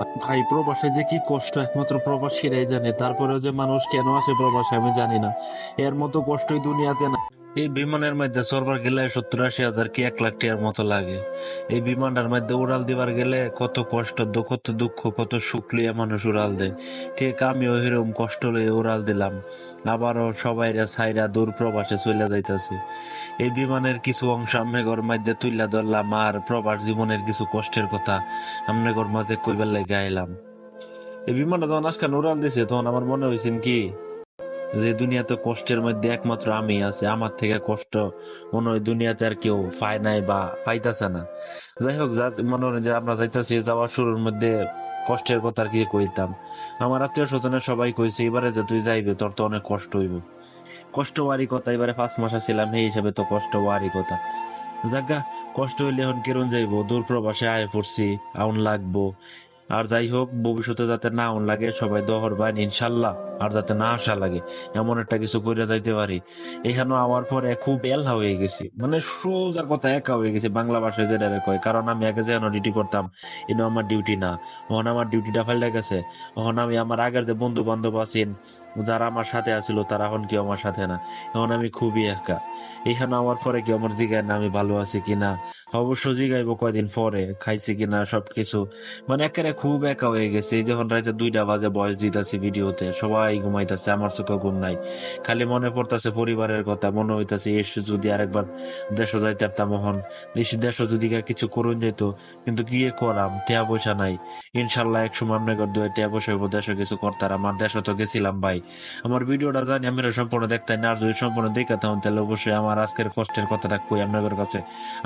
ভাই, প্রবাসে যে কি কষ্ট? একমাত্র প্রবাসীরাই জানে। তারপরেও যে মানুষ কেন আসে প্রবাসে আমি জানি না। এর মতো কষ্টই দুনিয়াতে না। এই বিমানের মধ্যে চড়বার গেলে সত্তর আশি হাজার কি এক লাখ টাকার মতো লাগে। এই বিমানটার মধ্যে উড়াল দিবার গেলে কত কষ্ট, কত দুঃখ, কত সুখ লিয়ে মানুষ উড়াল দেয়। ঠিক আমিও এরকম কষ্ট লয়ে উড়াল দিলাম। আবারও সবাই সাইরা দূর প্রবাসে চলে যাইতাছি। এই বিমানের কিছু অংশ আমনেগর মধ্যে তুইলা ধরলাম আর প্রবাস জীবনের কিছু কষ্টের কথা ঘর মধ্যে কইবার লাগে আইলাম। এই বিমানটা যখন আজকাল উড়াল দিছে, তখন আমার মনে হয়েছেন কি যে দুনিয়াতে কষ্টের মধ্যে একমাত্র আমি আছি, আমার থেকে কষ্ট মনে হয় দুনিয়াতে আর কেউ পায় নাই বা পাইতাছে না। যাই হোক, যা মনে হয় যে আমরা যাইতাছি, যাওয়ার শুরুর মধ্যে কষ্টের কথা আর কি কইতাম। আমার আত্মীয় স্বজনের সবাই কইছে, এবারে যে তুই যাইবে, তোর তো অনেক কষ্ট হইব। কষ্ট ওয়ারি কথা, এবারে পাঁচ মাস ছিলাম এই হিসাবে তো কষ্ট ওয়ারি কথা। জাগা কষ্ট হইলে এখন কেরণ যাইবো? দূর প্রবাসে আয় পড়ছি, আউন লাগবো। আর যাই হোক, ভবিষ্যতে যাতে না লাগে, সবাই দহর বাইন ইনশাল্লাহ। আর যাতে না আসা লাগে, এমন একটা কিছু করে যাইতে পারি। এখানে আমার পরে খুব এলহা হয়ে গেছি। মানে সোজার কথা একা হয়ে গেছে, বাংলা ভাষায় যেটা কয়। কারণ আমি আগে যেন ডিউটি করতাম, এনে আমার ডিউটি না। ওখানে আমার ডিউটিটা ফাইলে গেছে। ওখানে আমি আমার আগের যে বন্ধু বান্ধব আছেন যারা আমার সাথে আছিল, তারা এখন কেউ আমার সাথে না। এখন আমি খুবই একা। এখানে আমার পরে কি আমার জিগায় না, আমি ভালো আছি কিনা অবশ্য জিগাইবো কয়দিন পরে, খাইছি কিনা সবকিছু। মানে একেবারে খুব একা হয়ে গেছে। এই যখন রাইতে দুইটা বাজে বয়স দিতেছি ভিডিওতে, সবাই ঘুমাইতেছে, আমার চোখে ঘুম নাই। খালি মনে পড়তেছে পরিবারের কথা, মনে হইতাছে এসে যদি আরেকবার দেশ যাইতে পারতাম মোহন দেশ যদি কিছু করুন যেত কিন্তু গিয়ে করাম, টিয়া পয়সা নাই। ইনশাল্লাহ এক সময় আপনার টিয়া পয়সা দেশে কিছু করতার, আমার দেশে তো গেছিলাম ভাই। আমার ভিডিওটা জানি, আমি সম্পূর্ণ দেখতাম না, আর যদি সম্পূর্ণ দেখাতাম তাহলে অবশ্যই আমার আজকের কষ্টের কথাটা কই আপনাদের কাছে।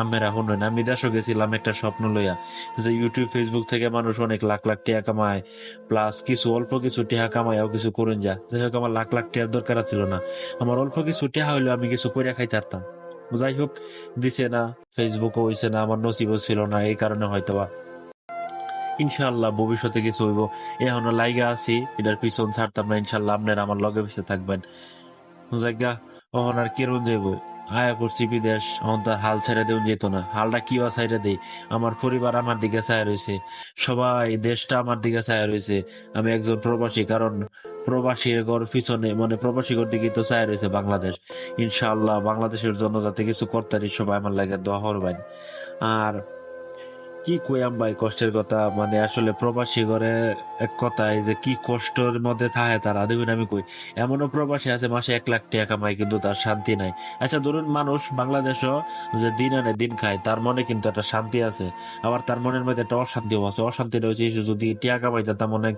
আমরা শুনুন আমি দেশে গেছিলাম একটা স্বপ্ন লইয়া, যে ইউটিউব ফেসবুক থেকে মানুষ অনেক লাখ লাখ টাকা কামায় প্লাস কিছু অল্প কিছু টাকা কামায়ও কিছু করুন যা। যাই হোক, আমার লাখ লাখ টাকার দরকার ছিল না। আমার অল্প কিছু টাকা হইলেও আমি কিছু করে খাইতে পারতাম। যাই হোক, দিছে না ফেসবুকও হইছে না, আমার নসিবও ছিল না, এই কারণে হয়তো বা ইনশাল্লাহ ভবিষ্যতে কিছু হইব। এখনও লাইগা আছি, এটার পিছন ছাড়তাম না ইনশাল্লাহ আপনারা আমার লগে পিছিয়ে থাকবেন। জায়গা আর কেরণ যাইব আয়া করছি বিদেশ অহন তার হাল ছেড়ে দেউন যেত না। হালটা কিবা সাইডে দেই? আমার পরিবার আমার দিকে ছায়া রয়েছে। সবাই, দেশটা আমার দিকে ছায়া রয়েছে। আমি একজন প্রবাসী, কারণ প্রবাসী ঘর পিছনে মানে প্রবাসী ঘর দিকে তো ছায়া রয়েছে বাংলাদেশ। ইনশাআল্লাহ বাংলাদেশের জন্য যাতে কিছু করতে সবাই আমার লাগে দোয়া করবেন। আর কি কইয়াম ভাই কষ্টের কথা? মানে আসলে প্রবাসী ঘরে এক কথায় যে কি কষ্টের মধ্যে থাকে তারা দেখুন আমি কই। এমনও প্রবাসী আছে, মাসে এক লাখ টাকা কামায় কিন্তু তার শান্তি নাই। আচ্ছা ধরুন মানুষ বাংলাদেশও যে দিন আনে দিন খায়, তার মনে কিন্তু একটা শান্তি আছে। আবার তার মনের মধ্যে একটা অশান্তিও আছে। অশান্তি রয়েছে যে যদি টাকা কামাইতে তার মনে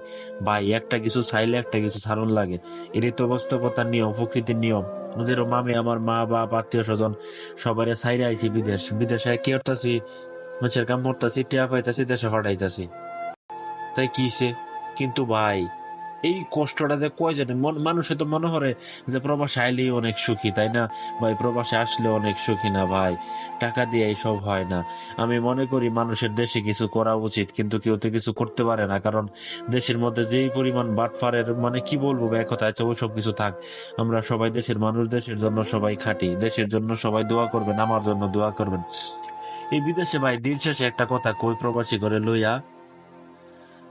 ভাই, একটা কিছু চাইলে একটা কিছু ছাড়ুন লাগে। এটাই তো বাস্তবতার নিয়ম, প্রকৃতির নিয়ম। যেরকম আমি, আমার মা, বাপ আত্মীয় স্বজন সবাই সাইরে আইছি বিদেশ। বিদেশে কি করতেছি মানুষের কাম করতেছি, টিয়া পাইতাছি, দেশে হটাইতাছি তাই কিছে কিন্তু ভাই, এই কষ্টটা যে কয় জানে? মন- মানুষে তো মনে করে যে প্রবাসে আইলেই অনেক সুখী, তাই না? ভাই, প্রবাসে আসলে অনেক সুখী না ভাই। টাকা দিয়ে এইসব হয় না। আমি মনে করি মানুষের দেশে কিছু করা উচিত, কিন্তু কেউ তো কিছু করতে পারে না। কারণ দেশের মধ্যে যেই পরিমাণ বাটফারের মানে কি বলব এক কথা আছে ওই সব কিছু থাক। আমরা সবাই দেশের মানুষ, দেশের জন্য সবাই খাটি। দেশের জন্য সবাই দোয়া করবেন, আমার জন্য দোয়া করবেন। এই বিদেশে ভাই, দিন শেষে একটা কথা কই প্রবাসী করে লইয়া?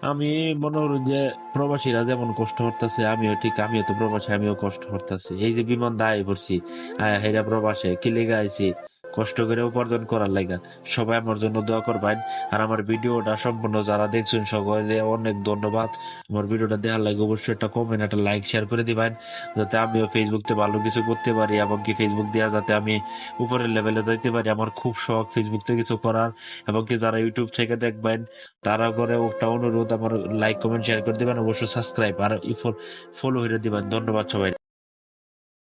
আমি মনে করি যে প্রবাসীরা যেমন কষ্ট করতেছে, আমিও ঠিক, আমিও তো প্রবাসী, আমিও কষ্ট করতেছি। এই যে বিমান দায় পড়ছি, আয়া হেরা প্রবাসে কিলে গাইছি কষ্ট করে উপার্জন করার লাগা। সবাই আমার জন্য দোয়া করবেন। আর আমার ভিডিওটা সম্পূর্ণ যারা দেখছেন, সকলে অনেক ধন্যবাদ। আমার ভিডিওটা দেওয়ার লাগে অবশ্যই একটা কমেন্ট একটা লাইক শেয়ার করে দিবেন। যাতে আমিও ফেসবুকতে ভালো কিছু করতে পারি এবং কি ফেসবুক দেওয়া যাতে আমি উপরের লেভেলে যাইতে পারি। আমার খুব শখ ফেসবুক থেকে কিছু করার। এবং কি যারা ইউটিউব থেকে দেখবেন, তারা করে একটা অনুরোধ, আমার লাইক কমেন্ট শেয়ার করে দিবেন। অবশ্যই সাবস্ক্রাইব আর ফলো হয়ে দিবেন। ধন্যবাদ সবাই